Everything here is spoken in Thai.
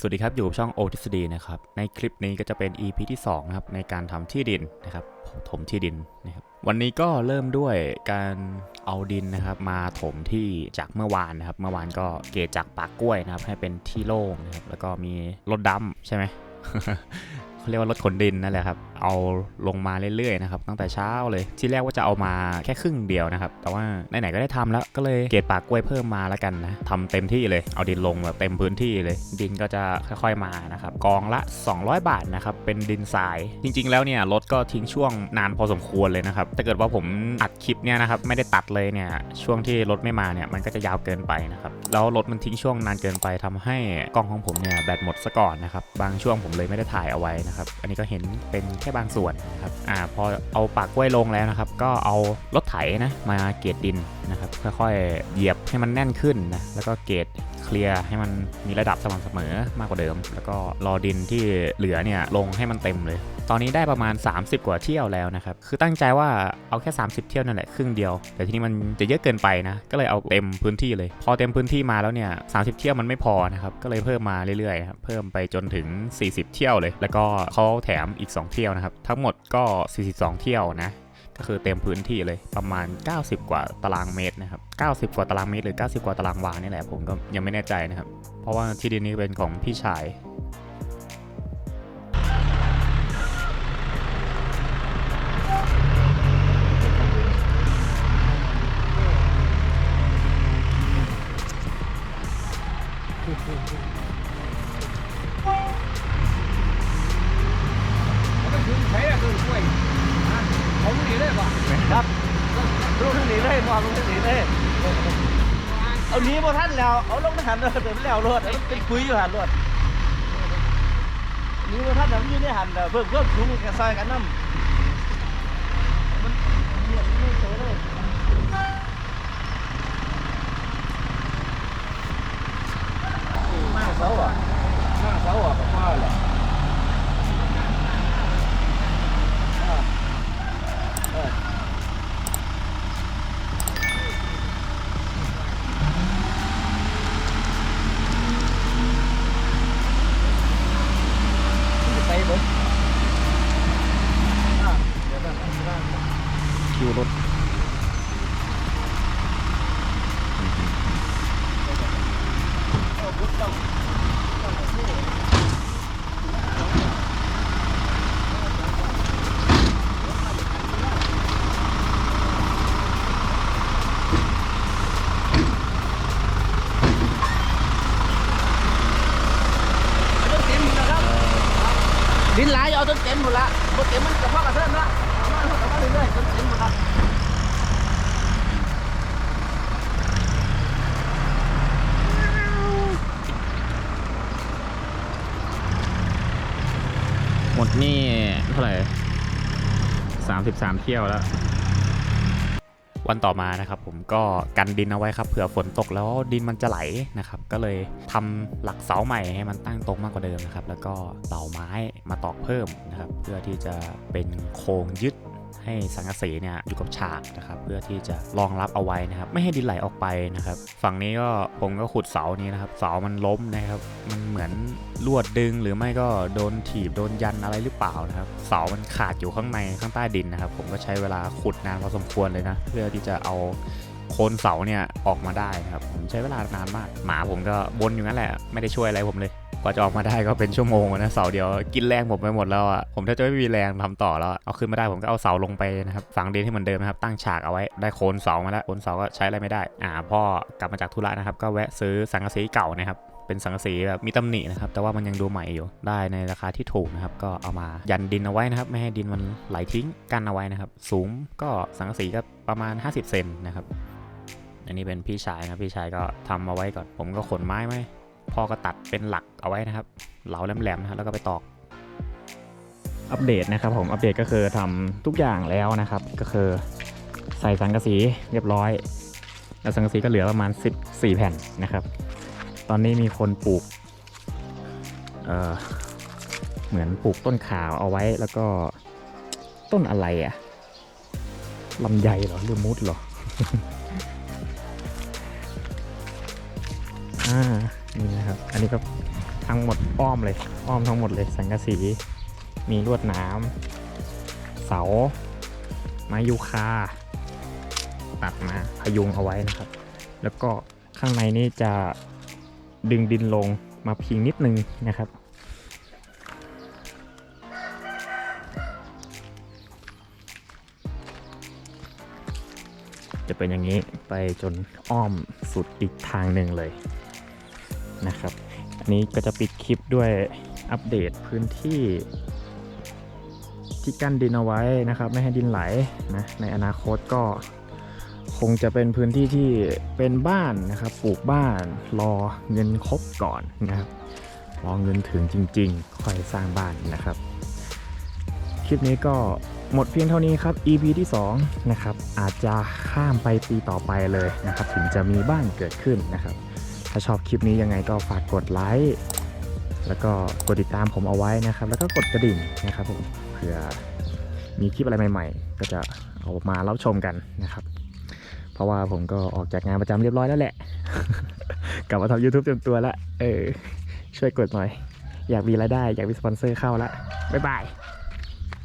สวัสดีครับ อยู่กับช่องโอทฤษฎีนะครับ ในคลิปนี้ก็จะเป็น EP ที่2นะครับในการทำที่ดินนะครับถมที่ดินนะครับวันนี้ก็เริ่มด้วยการเอาดินนะครับ มาถมที่จากเมื่อวานนะครับ เมื่อวานก็เกจจากปากกล้วยนะครับ ให้เป็นที่โล่งนะครับแล้วก็มีรถดำใช่ไหม เขาเรียกว่ารถขนดินนั่นแหละครับเอาลงมาเรื่อยๆนะครับตั้งแต่เช้าเลยที่แรกว่าจะเอามาแค่ครึ่งเดียวนะครับแต่ว่าไหนๆก็ได้ทำแล้วก็เลยเกตปากกล้วยเพิ่มมาแล้วกันนะทำเต็มที่เลยเอาดินลงแบบเต็มพื้นที่เลย ดินก็จะค่อยๆมานะครับกองละ 200 บาทนะครับเป็นดินทราย จริง ๆ แล้วเนี่ยรถก็ทิ้งช่วงนานพอสมควรเลยนะครับถ้าเกิดว่าผมอัดคลิปเนี่ยนะครับไม่ได้ตัดเลยเนี่ยช่วงที่รถไม่มาเนี่ยมันก็จะยาวเกินไปนะครับแล้วรถมันทิ้งช่วงนานเกินไปทำให้กล้องของผมเนี่ยแบตหมดซะก่อนนะครับบางช่วงผมเลยไม่ได้ถ่ายเอาไว้นะครับอันนี้ก็เห็นเป็นแค่บางส่วนนะครับอ่าพอเอาปากกล้วยลงแล้วนะครับ ก็เอารถไถนะมาเกรดดินนะครับ ค่อยๆเหยียบให้มันแน่นขึ้นนะแล้วก็เกรด เคลียร์ให้มันมีระดับสม่ำเสมอมากกว่าเดิม แล้วก็รอดินที่เหลือเนี่ยลงให้มันเต็มเลย ตอนนี้ได้ประมาณ 30 กว่าเที่ยวแล้วนะครับ คือตั้งใจว่าเอาแค่ 30 เที่ยวนั่นแหละครึ่งเดียว แต่ทีนี้มันจะเยอะเกินไปนะ ก็เลยเอาเต็มพื้นที่เลย พอเต็มพื้นที่มาแล้วเนี่ย30เที่ยวมันไม่พอนะครับ ก็เลยเพิ่มมาเรื่อยๆครับ เพิ่มไปจนถึง 40 เที่ยวเลย แล้วก็เขาแถมอีก 2 เที่ยวนะครับ ทั้งหมดก็ 42 เที่ยวนะ ก็คือเต็มพื้นที่เลยประมาณ 90 กว่าตารางเมตรนะครับ 90 กว่าตารางเมตรหรือ 90 กว่าตารางวานี่แหละผมก็ยังไม่แน่ใจนะครับ เพราะว่าที่ดินนี้เป็นของพี่ชาย งทางลยมองลงทางนี้เลยเอาหนี้บ่ท่านแล้ว เอาลงไปหันเลยเดี๋ยวมันแล้วรถเป็นคุยอยู่หันรถหนี้บ่ท่านแล้วยืนได้หันเพิ่มเพิ่มสูงกันซอยกันน้ำมันเหยียบไม่เจอเลยมากเสาอะมากเสาอะกับพ่อแหละอ่าเออ ไปเบิดอะเดี๋ยวก่อนนะที่บ้าน คิวรถเอาพุทธต้องต้องมาสู้ดินหลายเอาจนเต็มหมดละหมดเต็มมันกระเพาะกระเทินละเอามาเอามาเรื่อยๆจนเต็มหมดละ หมด นี่เท่าไหร่สามสิบสามเที่ยวแล้ว วันต่อมานะครับผมก็กันดินเอาไว้ครับเผื่อฝนตกแล้วดินมันจะไหลนะครับ ก็เลยทำหลักเสาใหม่ให้มันตั้งตรงมากกว่าเดิมนะครับ แล้วก็เสาไม้มาตอกเพิ่มนะครับ เพื่อที่จะเป็นโครงยึด ให้สังกะสีเนี่ยอยู่กับฉากนะครับเพื่อที่จะรองรับเอาไว้นะครับไม่ให้ดินไหลออกไปนะครับ ฝั่งนี้ก็ผมก็ขุดเสานี้นะครับเสามันล้มนะครับมันเหมือนลวดดึงหรือไม่ก็โดนถีบโดนยันอะไรหรือเปล่านะครับเสามันขาดอยู่ข้างในข้างใต้ดินนะครับ ผมก็ใช้เวลาขุดนานพอสมควรเลยนะเพื่อที่จะเอาโคนเสาเนี่ยออกมาได้นะครับผมใช้เวลานานมาก หมาผมก็บนอยู่งั้นแหละไม่ได้ช่วยอะไรผมเลย กว่าจะออกมาได้ก็เป็นชั่วโมงนะเสาเดียวกินแรงผมไปหมดแล้วอะผมแทบจะไม่มีแรงทำต่อแล้วเอาขึ้นมาได้ผมก็เอาเสาลงไปนะครับฝังดินให้เหมือนเดิมนะครับตั้งฉากเอาไว้ได้โคนเสามาแล้วโคนเสาก็ใช้อะไรไม่ได้อ่าพ่อกลับมาจากธุระนะครับก็แวะซื้อสังกะสีเก่านะครับเป็นสังกะสีแบบมีตำหนินะครับแต่ว่ามันยังดูใหม่อยู่ได้ในราคาที่ถูกนะครับก็เอามายันดินเอาไว้นะครับไม่ให้ดินมันไหลทิ้งกันเอาไว้นะครับสูงก็สังกะสีก็ประมาณ 50 เซนนะครับอันนี้เป็นพี่ชายนะพี่ชายก็ทำเอาไว้ก่อนผมก็ขนไม้ไหม พ่อก็ตัดเป็นหลักเอาไว้นะครับ เหลาแหลมๆนะแล้วก็ไปตอก อัปเดตนะครับผม อัปเดตก็คือทำทุกอย่างแล้วนะครับ ก็คือใส่สังกะสีเรียบร้อย แล้วสังกะสีก็เหลือประมาณ 14 แผ่นนะครับ ตอนนี้มีคนปลูก เออเหมือนปลูกต้นขาวเอาไว้แล้วก็ต้นอะไรอะลำไยเหรอหรือมุดเหรอ อ่า นี่นะครับ อันนี้ก็ทั้งหมดอ้อมเลย อ้อมทั้งหมดเลย สังกะสี มีลวดหน้ำเสา ไม้ยูคา ตัดมาพยุงเอาไว้นะครับ แล้วก็ข้างในนี่จะดึงดินลงมาพิงนิดนึงนะครับจะเป็นอย่างนี้ไปจนอ้อมสุดอีกทางหนึ่งเลย นะครับ อันนี้ก็จะปิดคลิปด้วยอัปเดตพื้นที่ที่กั้นดินเอาไว้นะครับ ไม่ให้ดินไหลนะในอนาคตก็คงจะเป็นพื้นที่ที่เป็นบ้านนะครับปลูกบ้านรอเงินครบก่อนนะครับรอเงินถึงจริง ๆ ค่อยสร้างบ้านนะครับ คลิปนี้ก็หมดเพียงเท่านี้ครับ EP ที่2นะครับอาจจะข้ามไปปีต่อไปเลยนะครับ ถึงจะมีบ้านเกิดขึ้นนะครับาชอบคลิปนี้ยังไงก็ฝากกดไลค์แล้วก็กดติดตามผมเอาไว้นะครับ แล้วก็กดกระดิ่งนะครับผมเผื่อมีคลิปอะไรใหม่ ๆ ก็จะเอามารับชมกันนะครับ เพราะว่าผมก็ออกจากงานประจำเรียบร้อยแล้วแหละ กลับมาทำ YouTube เต็มตัวแล้วเออช่วยกดหน่อย อยากมีรายได้ อยากมีสปอนเซอร์เข้าละบ๊ายบาย